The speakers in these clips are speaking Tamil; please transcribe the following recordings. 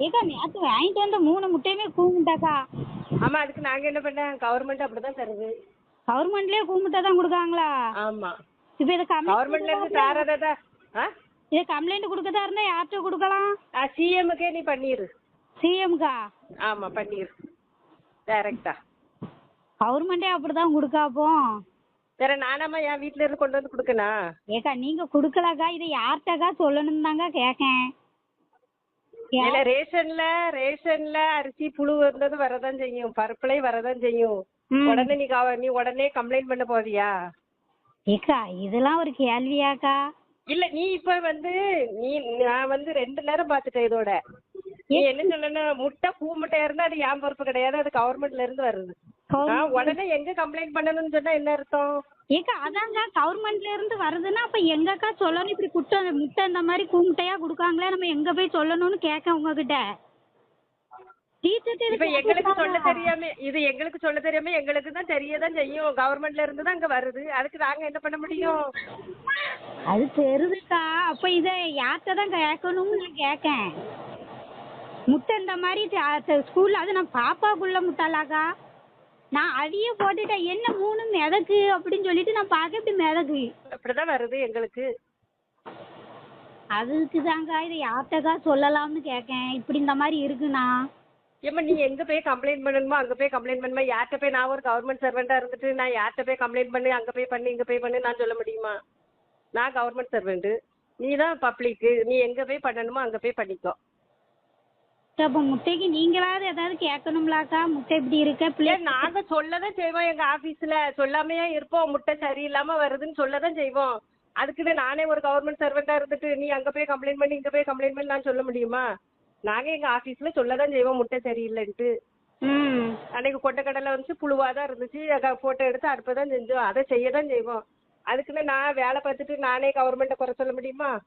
ஏக்கா நேற்று வாங்கிட்டு வந்த மூணு முட்டையுமே கூமுட்டாக்கா? ஆமா அதுக்கு நாங்க என்ன பண்ண கவர்மெண்ட் அப்படிதான் தருது. கவர்மெண்ட்லேயே கூமுட்டை தான் கொடுக்காங்களா ஆமா. இப்போ இதை கவர்மெண்ட்ல இருந்து தரதா ஆ? இதை கம்ப்ளைண்ட் கொடுக்கதா இருந்தால் யார்கிட்ட கொடுக்கலாம்? சிஎம்முக்கே நீ பண்ணிரு. சிஎம்கா ஆமா பண்ணிரு. டைரக்டா கவர்மெண்ட்டே அப்படி தான் கொடுக்காப்போ வேற நானாம்மா என் வீட்ல இருந்து கொண்டு வந்து கொடுக்கணும். ஏக்கா நீங்கள் கொடுக்கலக்கா இதை யார்கிட்டக்கா சொல்லணும் தாங்க கேட்கேன் இல்ல ரேஷன்ல ரேஷன்ல அரிசி புழு இருந்தது வரதான் செய்யும். பருப்புலையும் வரதான் செய்யும். உடனே நீ கவ- நீ உடனே கம்ப்ளைண்ட் பண்ண போறியா? ஏக்கா இதெல்லாம் ஒரு கேள்வியாக்கா. இல்ல நீ இப்ப வந்து நீ நான் வந்து ரெண்டு நேரம் பாத்துட்டேன் இதோட. நீ என்ன சொல்லணும் முட்டை பூ முட்டையா இருந்தா அது என் பொறுப்பு கிடையாது? அது கவர்மெண்ட்ல இருந்து வருது. உடனே எங்க கம்ப்ளைண்ட் பண்ணணும்னு சொன்னா என்ன அர்த்தம்? ஏக்கா அதாங்க கவர்மெண்ட்ல இருந்து வருதுன்னா அப்ப எங்கக்கா சொல்லணும்? இப்படி குட்டை முட்டை இந்த மாதிரி கூமுட்டையா கொடுக்காங்களே நம்ம எங்க போய் சொல்லணும்னு கேட்க உங்ககிட்ட? இப்ப எங்களுக்கு சொல்ல தெரியாம இது எங்களுக்கு சொல்ல தெரியாம எங்களுக்கு தான் தெரியதான் செய்யும். கவர்மெண்ட்ல இருந்து தான் அங்க வருது. அதுக்கு நாங்க என்ன பண்ண முடியும்? அது தெரியுதுக்கா அப்ப இத யார்கிட்ட தான் கேட்கணும்னு நான் கேட்கேன்? முட்டை இந்த மாதிரி ஸ்கூல்ல அது நான் பாப்பாக்குள்ள முட்டாளாக்கா? நான் அதையே போட்டுட்டேன். என்ன மூணு மிதக்கு அப்படின்னு சொல்லிட்டு நான் பார்க்க இப்படி மிதக்கு? அப்படிதான் வருது எங்களுக்கு. அதுக்கு தாங்க இதை யார்கிட்டக்கா சொல்லலாம்னு கேட்கேன் இப்படி இந்த மாதிரி இருக்குண்ணா. ஏம்மா நீ எங்க போய் கம்ப்ளைண்ட் பண்ணணுமோ அங்க போய் கம்ப்ளைண்ட் பண்ணுமா? யார்கிட்ட போய் நான் ஒரு கவர்மெண்ட் சர்வெண்டா இருந்துட்டு நான் யார்கிட்ட போய் கம்ப்ளைண்ட் பண்ணி? அங்க போய் பண்ணி இங்க போய் பண்ணி நான் சொல்ல முடியுமா? நான் கவர்மெண்ட் சர்வெண்ட் நீ தான் பப்ளிக்கு நீ எங்க போய் பண்ணணுமோ அங்க போய் பண்ணிக்கோ. அப்போ முட்டைக்கு நீங்களாவது ஏதாவது கேட்கணும்லாக்கா? முட்டை இப்படி இருக்க இல்ல பிள்ளை நாங்க சொல்லதான் செய்வோம். எங்க ஆபீஸ்ல சொல்லாமையே இருப்போம். முட்டை சரியில்லாம வருதுன்னு சொல்லதான் செய்வோம். அதுக்குன்னு நானே ஒரு கவர்மெண்ட் சர்வெண்டா இருந்துட்டு நீ அங்க போய் கம்ப்ளைண்ட் பண்ணி இங்க போய் கம்ப்ளைண்ட் பண்ணி நான் சொல்ல முடியுமா? நாங்க எங்க ஆபீஸ்ல சொல்லதான் செய்வோம் முட்டை சரியில்லைன்ட்டு. ம். அன்னைக்கு கொட்டக்கடலை வந்து புழுவா தான் இருந்துச்சு போட்டோ எடுத்து அடுப்பதான் செஞ்சோம். அதை செய்ய தான் செய்வோம். அதுக்குன்னு நான் வேலை பார்த்துட்டு நானே கவர்மெண்ட்டை குறை சொல்ல முடியுமா?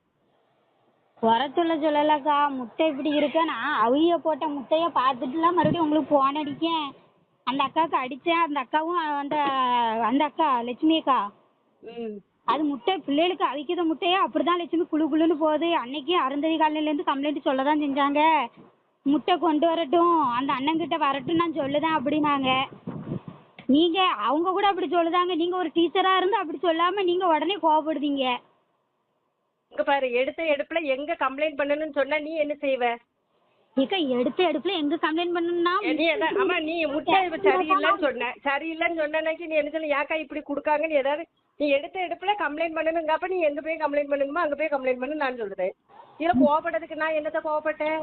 குறை சொல்ல சொல்லலக்கா முட்டை இப்படி இருக்க. நான் அவிய போட்ட முட்டையை பார்த்துட்டுலாம் மறுபடியும் உங்களுக்கு போன் அடிக்கேன். அந்த அக்காவுக்கு அடித்தேன். அந்த அக்காவும் அந்த அந்த அக்கா லட்சுமி அக்கா. ம். அது முட்டை பிள்ளைகளுக்கு அவிக்கிற முட்டையே அப்படிதான் லட்சுமி குளு குளுன்னு போகுது. அன்னைக்கு அருந்ததி காலனிலேருந்து கம்ப்ளைண்ட் சொல்ல தான் செஞ்சாங்க. முட்டை கொண்டு வரட்டும். அந்த அண்ணன்கிட்ட வரட்டும் நான் சொல்லுதேன் அப்படின்னாங்க. நீங்கள் அவங்க கூட அப்படி சொல்லுதாங்க. நீங்கள் ஒரு டீச்சராக இருந்து அப்படி சொல்லாமல் நீங்கள் உடனே கோவப்படுதீங்க. இங்க பாரு எடுத்த எடுப்புல எங்க கம்ப்ளைண்ட் பண்ணணும்னு சொன்னா நீ என்ன செய்வ? ஏக்கா எடுத்த எடுப்பில் எங்கே கம்ப்ளைண்ட் பண்ணணும்னா நீ என்ன ஆமா நீ முட்டை சரியில்லைன்னு சொன்ன. சரியில்லைன்னு சொன்னனைக்கு நீ என்ன சொல்ல ஏக்கா இப்படி கொடுக்காங்கன்னு ஏதாவது நீ எடுத்த எடுப்புல கம்ப்ளைண்ட் பண்ணணுங்க அப்ப நீ எங்க போய் கம்ப்ளைண்ட் பண்ணணுமோ அங்க போய் கம்ப்ளைண்ட் பண்ணு நான் சொல்றேன். இதுல கோவப்பட்டதுக்கு நான் என்னத்த கோவப்பட்டேன்?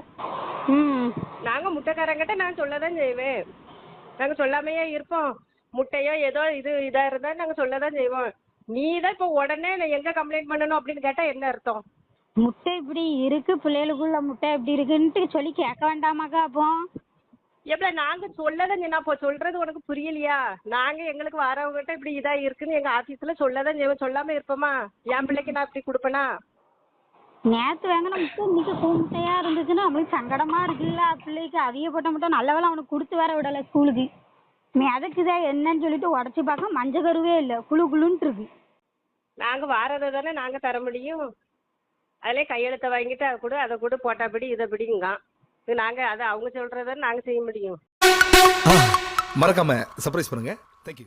ம். நாங்க முட்டைக்காரங்கிட்ட நான் சொல்லதான் செய்வேன். நாங்க சொல்லாமையே இருப்போம். முட்டையோ ஏதோ இது இதா இருந்தா நாங்க சொல்லதான் செய்வோம். நீ தான் இப்ப உடனே நான் எங்க கம்ப்ளைண்ட் பண்ணணும் அப்படின்னு கேட்டா என்ன அர்த்தம்? முட்டை இப்படி இருக்கு பிள்ளைகளுக்குள்ள முட்டை இப்படி இருக்குன்ட்டு சொல்லி கேட்க வேண்டாமாக்கா அப்போ. எப்பல நாங்க சொல்லதான் நான் இப்போ சொல்றது உனக்கு புரியலையா? நாங்க எங்களுக்கு வரவங்ககிட்ட இப்படி இதா இருக்குன்னு எங்க ஆபீஸ்ல சொல்லதான் செய்வோம் சொல்லாம இருப்போமா? என் பிள்ளைக்கு நான் இப்படி கொடுப்பேனா? நேற்று வாங்கின முட்டை இன்னைக்கு பூ முட்டையா இருந்துச்சுன்னா நம்மளுக்கு சங்கடமா இருக்குல்ல பிள்ளைக்கு அவிய போட்ட முட்டை நல்ல வேளை அவனுக்கு கொடுத்து வேற விடலை ஸ்கூலுக்கு. மிதக்குதே என்னன்னு சொல்லிட்டு உடச்சி பார்க்க மஞ்சள் கருவே இல்லை. குளு குளுன்ட்டு இருக்கு. நாங்க வாரதை தானே நாங்க தர முடியும். அதிலே கையெழுத்தை வாங்கிட்டு அதை கூட அதை கூட போட்டாப்படி இதை பிடிங்க. இது நாங்க அதை அவங்க சொல்றதை நாங்க செய்ய முடியும். மறக்காம சர்ப்ரைஸ் பண்ணுங்க. தேங்க்யூ